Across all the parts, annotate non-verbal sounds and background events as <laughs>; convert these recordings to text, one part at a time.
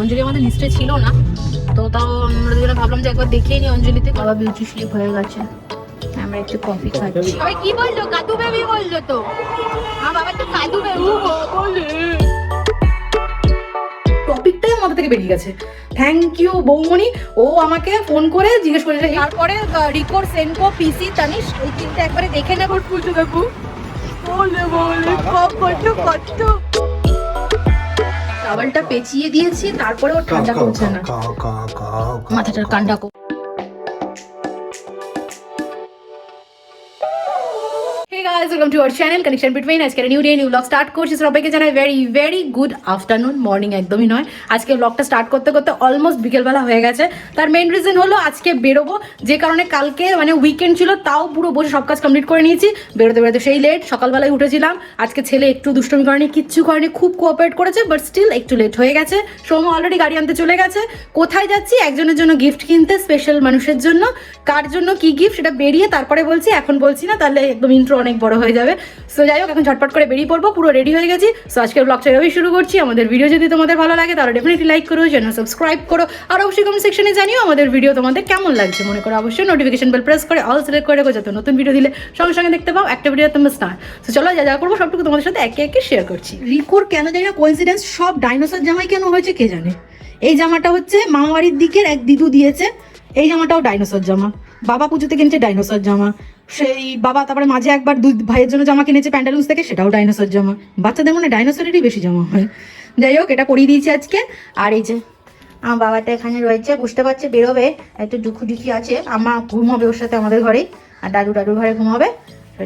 অঞ্জলি আমাদের লিস্টে ছিল না তো তাও আমরা দুজনে ভাবলাম যে একবার দেখিয়ে নি অঞ্জলিতে। বাবা বিউটি স্লিপ হয়ে গেছে। আমরা একটু কফি খাচ্ছি। সবাই কি বলল? কাদু বেবি বলল তো। আমার বাবা তো কাদু বেবি বলে টপিকটাই মাথা থেকে বেরিয়ে গেছে। Thank you বৌমণি। ও আমাকে ফোন করে জিজ্ঞেস করেছে তারপরে রিকোর সেনকো পিসি তানিশ এই তিনটে একবারে দেখে নেব পুজো দেবো। বলে বলে কত কত। টাওয়ালটা পেঁচিয়ে দিয়েছি তারপরে ও ঠান্ডা করছে না। মাথাটার কান্ডা কর welcome to our channel connection between আজকে new day new blog start করছি। সবাইকে জানাই very very good afternoon morning একদমই নয়। আজকে ব্লগটা স্টার্ট করতে করতে অলমোস্ট বিকেলবেলা হয়ে গেছে। তার মেইন রিজন হলো আজকে বেরোবো। যে কারণে কালকে মানে উইকেন্ড ছিল, তাও পুরো বসে সব কাজ কমপ্লিট করে নিয়েছি। বেরোতে বেরোতে সেই লেট সকালবেলায় উঠেছিলাম। আজকে ছেলে একটু দুষ্টমি করেনি, কিচ্ছু করেনি, খুব কোঅপারেট করেছে বাট স্টিল একটু লেট হয়ে গেছে। সৌম্য অলরেডি গাড়ি আনতে চলে গেছে। কোথায় যাচ্ছি? একজনের জন্য গিফট কিনতে স্পেশাল মানুষের জন্য। কার জন্য কি গিফট সেটা বেরিয়ে তারপরে বলছি, এখন বলছি না, তাহলে একদম ইন্ট্রো অনেক বড় হয়ে যাবে। সো যাই হোক, এখন ঝটপট করে বেরিয়ে পড়ব, পুরো রেডি হয়ে গেছি। সো আজকের ব্লগটা এভাবেই শুরু করছি। আমাদের ভিডিও যদি তোমাদের ভালো লাগে, তাহলে ডেফিনেটলি লাইক করো চ্যানেল সাবস্ক্রাইব করো। আর অবশ্যই কমেন্ট সেকশনে জানিও আমাদের ভিডিও তোমাদের কেমন লাগছে। মনে করো অবশ্যই নোটিফিকেশন বেল প্রেস করে অল সিলেক্ট করে যাতে নতুন ভিডিও দিলে সঙ্গে সঙ্গে দেখতে পাও একটা ভিডিও তোমরা স্টার তো চলো, যা যা করব, সবটুকু তোমাদের সাথে একে একে শেয়ার করছি। রিকোর কেন জানি না কোইন্সিডেন্স সব ডাইনোসর জামাই কেন হয়েছে কে জানে? এই জামাটা হচ্ছে মামাবাড়ির দিকের এক দিদু দিয়েছে, এই জামাটাও ডাইনোসর জামা। বাবা পুজোতে কিনছে ডাইনোসর জামা। সেই বাবা, তারপরে মাঝে একবার দুই ভাইয়ের জন্য জামা কিনেছে প্যান্টালুন্স থেকে, সেটাও ডাইনোসর জামা। বাচ্চাদের মনে ডাইনোসরেরই বেশি জামা হয়। যাই হোক, এটা করিয়ে দিয়েছি আজকে। আর এই যে, আমার বাবাটা এখানে রয়েছে, বুঝতে পারছে, বেরোবে। একটু দুঃখি আছে। আমার ঘুমাবে ওর সাথে আমাদের ঘরেই, আর দাদু দাদুর ঘরে ঘুমাবে।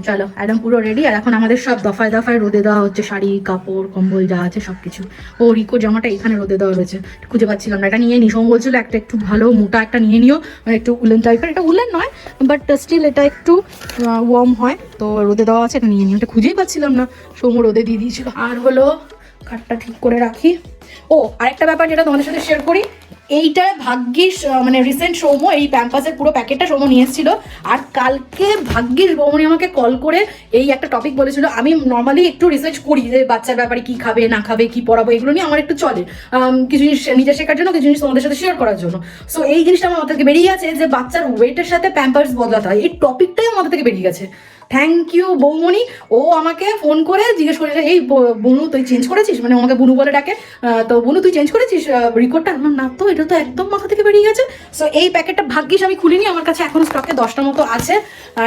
চলো, একদম পুরো রেডি আর এখন আমাদের সব দফায় দফায় রোদে দেওয়া হচ্ছে, শাড়ি, কাপড়, কম্বল যা আছে সব কিছু। ও রিকো জামাটা এখানে রোদে দেওয়া রয়েছে খুঁজে পাচ্ছিলাম না। এটা নিয়ে নিই সোম বলছিল, একটা একটু ভালো মোটা একটা নিয়ে নিও মানে একটু উলেন টাইপের এটা উলেন নয় বাট স্টিল এটা একটু ওয়ার্ম হয়। তো রোদে দেওয়া আছে, এটা নিয়ে নিই এটা খুঁজেই পাচ্ছিলাম না সোম রোদে দিয়ে দিয়েছিল। আর হলো কাঠটা ঠিক করে রাখি। ও, আরেকটা ব্যাপার যেটা তোমাদের সাথে শেয়ার করি এইটা ভাগ্যিস মানে রিসেন্ট সৌম্য এই প্যাম্পাসের পুরো প্যাকেটটা সৌম্য নিয়ে এসেছিল। আর কালকে ভাগ্যিস বৌমনি আমাকে কল করে এই একটা টপিক বলেছিল। আমি নর্মালি একটু রিসার্চ করি যে বাচ্চার ব্যাপারে কি খাবে, না খাবে, কি পড়াবো, এগুলো নিয়ে আমার একটু চলে। কিছু জিনিস নিজে শেখার জন্য, কিছু জিনিস তোমাদের সাথে শেয়ার করার জন্য। সো এই জিনিসটা আমার মাথা থেকে বেরিয়ে গেছে যে বাচ্চার ওয়েটের সাথে প্যাম্পার্স বদলাতে হয়। এই টপিকটাই আমার মাথা থেকে বেরিয়ে গেছে। Thank you বৌমণি। ও আমাকে ফোন করে জিজ্ঞেস করেছে এই বুনু, তুই চেঞ্জ করেছিস? মানে আমাকে বুনু বলে ডাকে। তো বুনু, তুই চেঞ্জ করেছিস? রেকর্ডটা আমার না তো, এটা তো একদম মাথা থেকে বেরিয়ে গেছে। সো এই প্যাকেটটা ভাগ্যিস আমি খুলিনি। আমার কাছে এখন স্টকে দশটা মতো আছে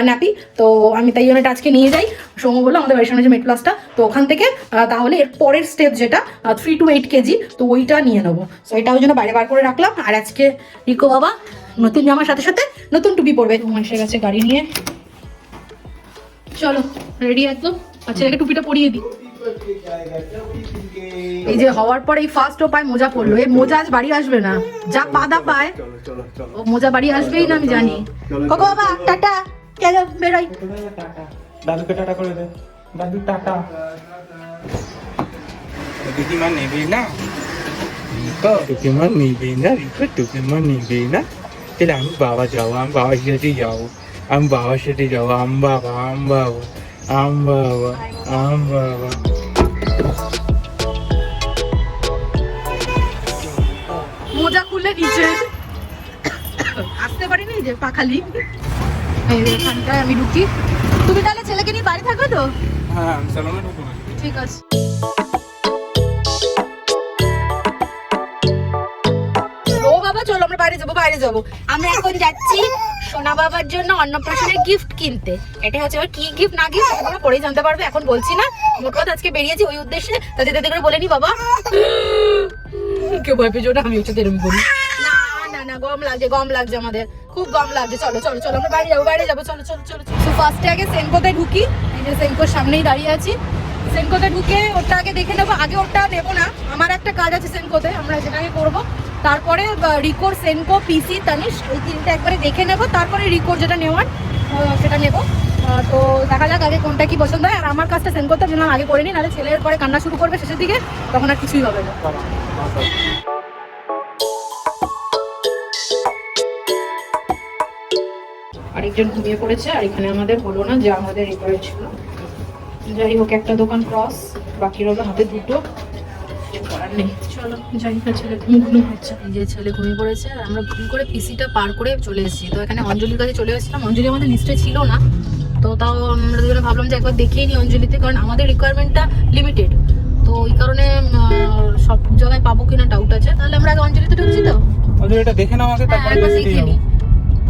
ন্যাপি তো আমি তাই জন্য আজকে নিয়ে যাই। সৌম্য বলল, আমাদের বাড়ির সামনে যে মেট প্লাসটা তো ওখান থেকে তাহলে এর পরের স্টেপ যেটা থ্রি টু এইট কেজি, তো ওইটা নিয়ে নেব। সো এটা ওই জন্য বাইরে বার করে রাখলাম। আর আজকে রিকো বাবা, নতুন জামার সাথে সাথে নতুন টুপি পরবে। এসে গেছে গাড়ি নিয়ে। চলো রেডি একদম আচ্ছা একে টুপিটা পরিয়ে দিই। এই যে হওয়ার পর এই ফার্স্ট ও পায় মোজা পড়ল এই মোজা আজ বাড়ি আসবে না। যা বাদা পায়। ও মোজা বাড়ি আসবেই না আমি জানি। কোকো বাবা টাটা। কেন বেরোই। দাদুকে টাটা করে দে। দাদু টাটা। দিদিমা নেবে না? রিকো দিদিমা নেবে না রিকো দিদিমা নেবে না। তাহলে আমি বাবা যাব আমি বাবার সাথে যাব। আমি বাবার সাথে যাব আম বাবা আম বাবা আম বাবা আম বাবা মোজা খুলে নিচে। আসতে পারিনি যে পাখালি এখানটায় আমি ঢুকি। তুমি তাহলে ছেলেকে নিয়ে বাড়ি থাকবে তো? হ্যাঁ ঠিক আছে। বাইরে যাব বাইরে যাব। আমরা এখন যাচ্ছি সোনা বাবার জন্য অন্নপ্রাশনের গিফট কিনতে। এটা হচ্ছে কি গিফট না গিফট জানতে পারবে, এখন বলছি না। মোট কথা আজকে বেরিয়েছি ওই উদ্দেশ্যে, তাতে তাতে করে বলে নি বাবা। কেউ ভয় আমি হচ্ছে না না না গরম লাগছে গরম লাগছে আমাদের। খুব গরম লাগছে। চলো চলো চলো, আমরা বাইরে যাব বাইরে যাব, চলো চলো চলো তো ফার্স্টে আগে সেনকোতে ঢুকি, এই যে সেনকোর সামনেই দাঁড়িয়ে আছি। সেনকোতে ঢুকে ওটা আগে দেখে নেব। আগে ওটা নেব না। আমার একটা কাজ আছে সেনকোতে, আমরা সেটাকে করব। তারপরে রিকোর, সেনকো, পিসি, তানিশ, এই তিনটে একবারে দেখে নেব। তারপরে রিকোর যেটা নেওয়ার সেটা নেব। তো দেখা যাক আগে কোনটা কি পছন্দ হয়। আর আমার কাজটা সেনকোতে জন্য আগে করে নিই, নাহলে ছেলের পরে কান্না শুরু করবে শেষের দিকে, তখন আর কিছুই হবে না। আরেকজন ঘুমিয়ে পড়েছে, আর এখানে আমাদের হলো না, যা আমাদের রেকর্ড ছিল। যাই হোক একটা দোকান ক্রস বাকি রইল হাতে দুটো। কিছু করার নেই। চলো যাই না ছেলে ঘুম ঘুম হচ্ছে যে ছেলে ঘুমিয়ে পড়েছে আর আমরা ঘুম করে পিসিটা পার করে চলে এসেছি। তো এখানে অঞ্জলির কাছে চলে এসেছিলাম। অঞ্জলি আমাদের লিস্টে ছিল না। তো তাও আমরা দুজনে ভাবলাম যে একবার দেখিয়ে নিই অঞ্জলিতে কারণ আমাদের রিকোয়ারমেন্টটা লিমিটেড তো ওই কারণে সব জায়গায় পাবো কিনা ডাউট আছে। তাহলে আমরা আগে অঞ্জলিতে ঢুকছি তো? দেখে নাও আগে হ্যাঁ তারপরে নিই।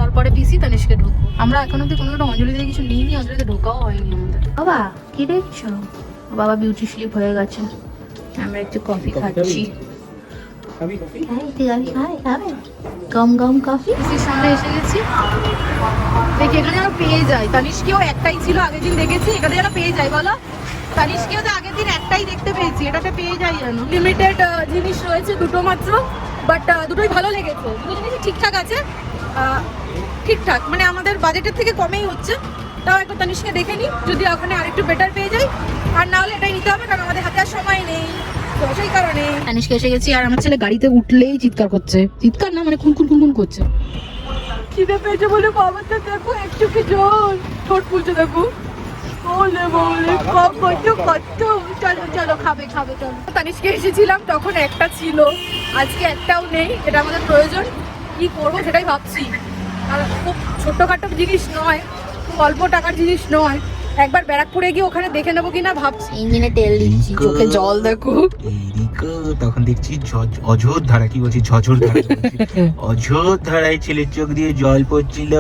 তারপরে পিসি তানিশকে ঢুকবো আমরা এখন অব্দি কোনো একটা অঞ্জলিতে কিছু নিইনি অঞ্জলিতে ঢোকাও হয়নি আমাদের। বাবা কি দেখছ? বাবা বিউটি স্লিপ হয়ে গেছে। আমরা একটু কফি খাচ্ছি। গম গম কফি পিসির সামনে এসে গেছি। দেখি এখানে যেন পেয়ে তানিশকেও একটাই ছিল আগের দিন দেখেছি। যেন পেয়ে যাই বলো। তানিশকেও তো আগের দিন একটাই দেখতে পেয়েছি। এটাতে পেয়ে যাই যেন। লিমিটেড জিনিস রয়েছে দুটো মাত্র বাট দুটোই ভালো লেগেছে। দুটো জিনিসই ঠিকঠাক আছে। ঠিকঠাক মানে আমাদের বাজেটের থেকে কমেই হচ্ছে। তাও একবার তানিশকে দেখে নিই যদি ওখানে আরেকটু বেটার পেয়ে যাই। আর না হলে এটাই নিতে হবে কারণ আমাদের হাতে আর সময় নেই। তো সেই কারণে তানিশকে এসে গেছি আর আমার ছেলে গাড়িতে উঠলেই চিৎকার করছে। চিৎকার না মানে খুন খুন খুন খুন করছে। খিদে পেয়েছে বলে বাবাটা দেখো একটু কি জল। ঠোঁট ফুলছে দেখো। বলে বলে কত কত চলো চলো খাবে খাবে চলো। তানিশকে এসেছিলাম তখন একটা ছিল। আজকে একটাও নেই এটা আমাদের প্রয়োজন। কি করব সেটাই ভাবছি। খুব ছোট্টখাটো জিনিস নয় খুব অল্প টাকার জিনিস নয়। একবার ব্যারাকপুরে গিয়ে ওখানে দেখে নেব কিনা ভাবছি। ইঞ্জিনে তেল দিচ্ছি। চোখে জল দেখো। তখন দেখছি অঝোর ধারা কি বলছি? ঝঝর ধারা <laughs> অঝোর ধারায় ছেলের চোখ দিয়ে জল পড়ছিল।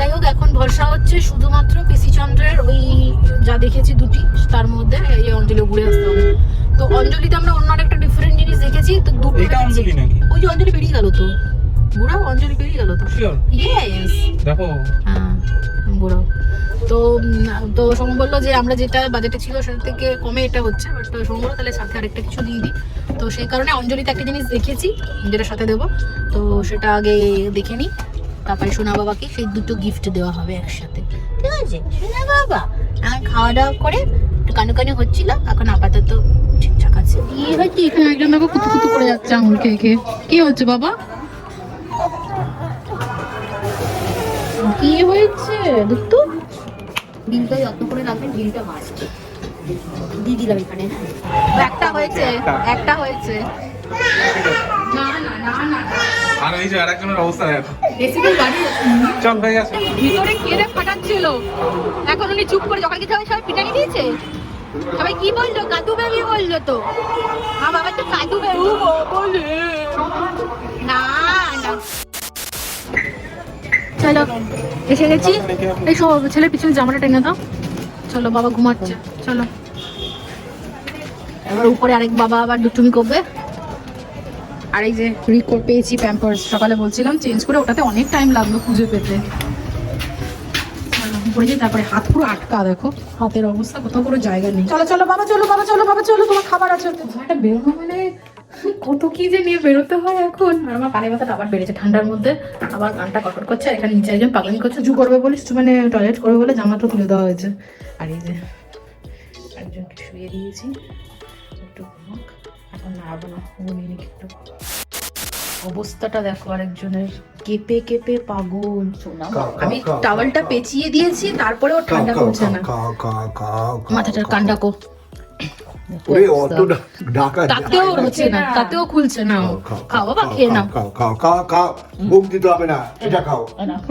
যাই হোক এখন ভরসা হচ্ছে শুধুমাত্র পিসি চন্দ্রের ওই যা দেখেছি দুটি তার মধ্যে এই অঞ্জলি ঘুরে আসতে হবে। তো অঞ্জলিতে আমরা অন্য একটা ডিফারেন্ট জিনিস দেখেছি তো দুটো এটা অঞ্জলি নাকি? ওই যে অঞ্জলি বেরিয়ে গেল তো। বুড়াও অঞ্জলি বেরিয়ে গেল তো? ইয়েস দেখো। হ্যাঁ বুড়াও। তো তো সোম বলল যে আমরা যেটা বাজেটে ছিল সেটা থেকে কমে এটা হচ্ছে বাট সোম বলল তাহলে সাথে আরেকটা কিছু দিয়ে দিই। তো সেই কারণে অঞ্জলিতে একটা জিনিস দেখেছি যেটা সাথে দেবো। তো সেটা আগে দেখে নিই। তারপরে সোনা বাবাকে সেই দুটো গিফট দেওয়া হবে একসাথে। ঠিক আছে? সোনা বাবা আর খাওয়া দাওয়া করে একটু কানু কানু হচ্ছিল এখন আপাতত ঠিকঠাক আছে। কি হচ্ছে এখানে একজন দেখো কুতু কুতু করে যাচ্ছে আঙুল খেয়ে খেয়ে। কি হচ্ছে বাবা? কি হয়েছে? দুত্তু বিলটা যত্ন করে রাখবেন বিলটা মাস্ট দিয়ে দিলাম এখানে। একটা হয়েছে। একটা। হয়েছে। না না না না আর এই যে আরেকজনের অবস্থা দেখো। ডেসিবেল বাড়িয়ে চল হয়ে গেছে ভিতরে কেড়ে ফাটাচ্ছিল। এখন উনি চুপ করে যখন কিছু হবে সবাই পিটানি দিয়েছে? সবাই কি বলল? কাদু বেবি বলল তো। আমার বাবা তো কাদু বেবি বলে চলো, এসে গেছি। এই সব ছেলের পিছনে জামাটা টেনে দাও। চলো, বাবা ঘুমাচ্ছে। চলো। এবার উপরে আরেক বাবা আবার দুটুমি করবে। আর এই যে রিকোর পেয়েছি প্যাম্পার্স সকালে বলছিলাম চেঞ্জ করে, ওটাতে অনেক টাইম লাগল খুঁজে পেতে। উপরে তারপরে হাত পুরো আটকা, দেখো। হাতের অবস্থা, কোথাও কোনো জায়গা নেই। চলো চলো, বাবা চলো বাবা চলো বাবা, চলো, তোমার খাবার আছে। বেরোনো মানে কত কি যে নিয়ে বেরোতে হয় এখন। আর আমার কানে ব্যথাটা আবার বেড়েছে ঠান্ডার মধ্যে। আবার কানটা কটকট করছে আর এখানে নিচে একজন পাগলামি করছে জু করবে বলে মানে টয়লেট করবে বলে জামাটা তুলে দেওয়া হয়েছে। আর এই যে একজনকে শুয়ে দিয়েছি। একটু ঘুমাক এখন নাড়াবো না ঘুমিয়ে নিক একটু। অবস্থাটা দেখো আরেকজনের। কেঁপে কেঁপে পাগল। আমি টাওয়ালটা পেঁচিয়ে দিয়েছি তারপরে ও ঠান্ডা করছে না। মাথাটার কান্ডাকো ওরে অত ডাকা তাতেও হচ্ছে না তাতেও খুলছে না। খাও বাবা খেয়ে নাও। খাও খাও খাও খাও বুক দিতে হবে না এটা খাও।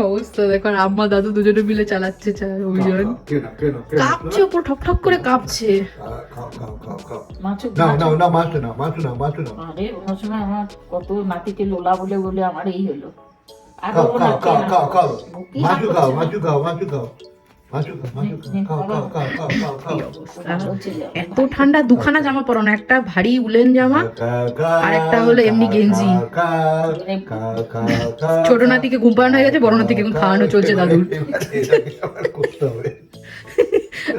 অবস্থা দেখো আর আম্মা দাদু দুজনে মিলে চালাচ্ছে চা- অভিযান। কাঁপছে ওপর ঠক ঠক করে কাঁপছে। খাও খাও খাও খাও না না না মাছ না মাছ না মাছ না আরে অন্য সময় আমার কত নাতিকে লোলা বলে বলে আমার এই হলো। খাও খাও খাও খাও খাও। মাছু খাও। মাছু খাও মাছু খাও। এত ঠান্ডা, দুখানা জামা পরো না, একটা ভারী উলেন জামা আর একটা হলো এমনি গেঞ্জি। ছোট নাতিকে ঘুম পাড়ানো হয়ে গেছে, বড় নাতিকে খাওয়ানো চলছে দাদুর <laughs>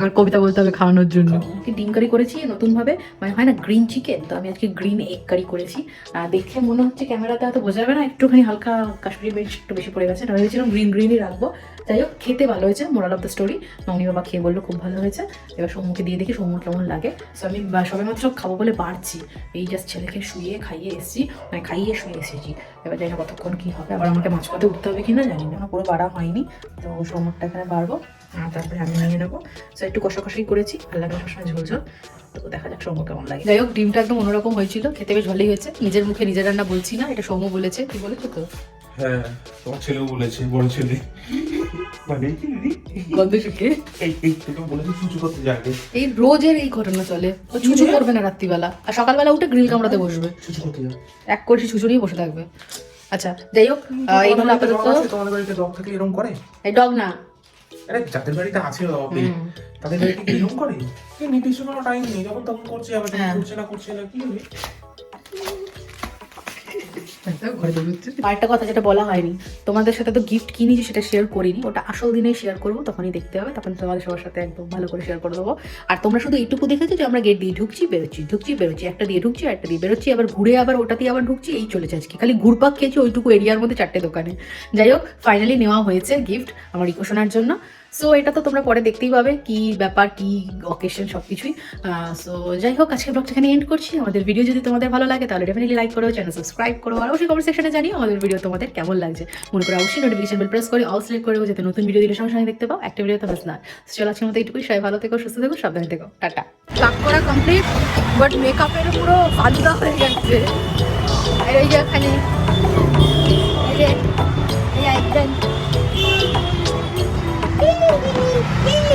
আর কবিতা বলতে হবে খাওয়ানোর জন্য। ডিম কারি করেছি নতুন ভাবে মানে হয় না গ্রিন চিকেন তো আমি আজকে গ্রিন এগ কারি করেছি। দেখে মনে হচ্ছে ক্যামেরাতে হয়তো বোঝা যাবে না, একটুখানি হালকা কাশ্মীরি মির্চ একটু বেশি পড়ে গেছে। ভেবেছিলাম গ্রিন গ্রিনই রাখব। যাই হোক, খেতে ভালো হয়েছে মোরাল অফ দ্য স্টোরি মামনি বাবা খেয়ে বলল, খুব ভালো হয়েছে। এবার সৌমুখে দিয়ে দেখি সৌমুখ কেমন লাগে। সো আমি সবাই সবে মাত্র খাব বলে বাড়ছি। এই জাস্ট ছেলেকে শুয়ে খাইয়ে এসেছি মানে খাইয়ে শুয়ে এসেছি। এবার জানি না কতক্ষণ কী হবে। আবার আমাকে মাঝপথে উঠতে হবে কিনা জানি না পুরো বাড়া হয়নি। তো সৌমুখটা এখানে বাড়বো। তারপরে আমি নিয়ে নেব। সো একটু কষাকষি করেছি ভালো লাগে সবসময় ঝোল ঝোল। তো দেখা যাক সৌম্য কেমন লাগে। যাই হোক ডিমটা একদম অন্যরকম হয়েছিল খেতে বেশ ভালোই হয়েছে। নিজের মুখে নিজের রান্না বলছি না এটা সৌম্য বলেছে। কি বলেছ তো? হ্যাঁ তোমার ছেলেও বলেছে বড় ছেলে। মানে কি দিদি? গন্ধ শুকে। এই এই তোকে বলেছে চুচু করতে যাবে। এই রোজের এই ঘটনা চলে। ও ছুচু করবে না রাত্রিবেলা। আর সকালবেলা উঠে গ্রিল কামড়াতে বসবে। চুচু করতে যাবে। এক কলসি ছুচু নিয়ে বসে থাকবে। আচ্ছা যাই হোক আহ, এইগুলো আপাতত তোমাদের বাড়িতে ডগ থাকলে এরকম করে? এই ডগ না। আরে যাদের বাড়িতে আছে ডগে তাদের বাড়িতে কি এরকম করে? নির্দিষ্ট কোনো টাইম নেই যখন তখন করছে আবার হ্যাঁ। করছে না করছে না কি হবে? আরেকটা কথা যেটা বলা হয়নি, তোমাদের সাথে তো গিফট কিনেছি, সেটা শেয়ার করিনি, ওটা আসল দিনেই শেয়ার করব, তখনই দেখতে হবে, তখন তোমাদের সবার সাথে একদম ভালো করে শেয়ার করে দেবো। আর তোমরা শুধু এইটুকু দেখেছ যে আমরা গেট দিয়ে ঢুকছি, বেরোচ্ছি ঢুকছি, বেরোচ্ছি, একটা দিয়ে ঢুকছি একটা দিয়ে বেরোচ্ছি, আবার ঘুরে আবার ওটা দিয়ে আবার ঢুকছি, এই চলেছে আজকে। খালি ঘুরপাক খেয়েছি ওইটুকু এরিয়ার মধ্যে চারটে দোকানে। যাই হোক ফাইনালি নেওয়া হয়েছে গিফট আমার ইকোশোনার জন্য। সো এটা তো তোমরা পরে দেখতেই পাবে কি ব্যাপার, কি অকেশন সব কিছুই সো যাই হোক আজকে ব্লগটা এখানে এন্ড করছি। আমাদের ভিডিও যদি তোমাদের ভালো লাগে, তাহলে ডেফিনেটলি লাইক করো চ্যানেল সাবস্ক্রাইব করো, আর অবশ্যই কমেন্ট সেকশনে জানিও আমাদের ভিডিও তোমাদের কেমন লাগছে। মনে করে অবশ্যই নোটিফিকেশন বেল প্রেস করে অল সিলেক্ট করে যাতে নতুন ভিডিও দিলে সঙ্গে সঙ্গে দেখতে পাও। একটা ভিডিও তো মিস না। চলো আজকের মতো এইটুকুই। সবাই ভালো থেকো, সুস্থ থেকো, সাবধানে থেকো। টাটা। প্লাক করা কমপ্লিট বাট মেকআপের পুরো ফালুদা হয়ে যাচ্ছে আর এই যে এখানে এই যে একদম Uhul!